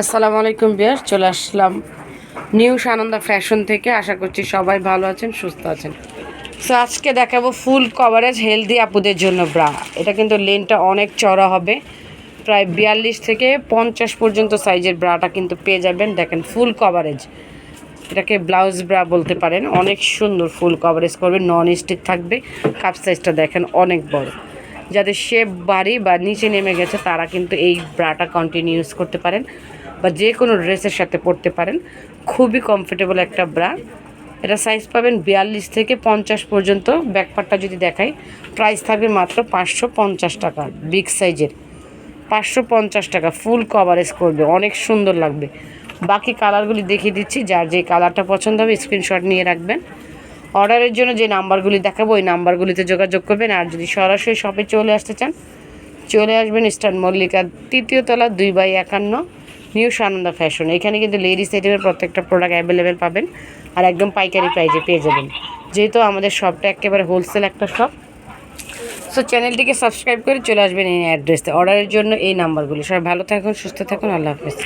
আসসালামু আলাইকুম বিয়ার চলে আসলাম নিউ সানন্দা ফ্যাশন থেকে। আশা করছি সবাই ভালো আছেন, সুস্থ আছেন। সো আজকে দেখাবো ফুল কভারেজ হেলদি আপুদের জন্য ব্রা এটা কিন্তু লেনটা অনেক চড়া হবে। প্রায় বিয়াল্লিশ থেকে পঞ্চাশ পর্যন্ত সাইজের ব্রাটা কিন্তু পেয়ে যাবেন। দেখেন ফুল কভারেজ এটাকে ব্লাউজ ব্রা বলতে পারেন। অনেক সুন্দর ফুল কভারেজ করবে নন স্টিক থাকবে। কাপ সাইজটা দেখেন অনেক বড়। যাদের শেপ বাড়ি বা নিচে নেমে গেছে, তারা কিন্তু এই ব্রাটা কন্টিনিউ ইউজ করতে পারেন। বা যে কোনো ড্রেসের সাথে পরতে পারেন। খুবই কমফোর্টেবল একটা ব্রা এটা সাইজ পাবেন বিয়াল্লিশ থেকে পঞ্চাশ পর্যন্ত। ব্যাকপারটা যদি দেখাই প্রাইস থাকবে মাত্র পাঁচশো পঞ্চাশ টাকা বিগ সাইজের পাঁচশো পঞ্চাশ টাকা ফুল কভারেজ করবে, অনেক সুন্দর লাগবে। বাকি কালারগুলি দেখিয়ে দিচ্ছি, যার যে কালারটা পছন্দ হবে স্ক্রিনশট নিয়ে রাখবেন। অর্ডারের জন্য যে নাম্বারগুলি দেখাবো, ওই নাম্বারগুলিতে যোগাযোগ করবেন। আর যদি সরাসরি শপে চলে আসতে চান, চলে আসবেন ইস্টার্ন মল্লিকা তৃতীয় তলা দুই বাই একান্ন। New Sananda fashion. এখানে কিন্তু লেডিস আইটেমের প্রত্যেকটা প্রোডাক্ট অ্যাভেলেবেল পাবেন আর একদম পাইকারি প্রাইজে পেয়ে যাবেন। যেহেতু আমাদের শপটা একেবারে হোলসেল একটা শপ সো চ্যানেলটিকে সাবস্ক্রাইব করে চলে আসবেন এই অ্যাড্রেসে অর্ডারের জন্য এই নাম্বারগুলো সবাই ভালো থাকুন, সুস্থ থাকুন, আল্লাহ হাফেজ।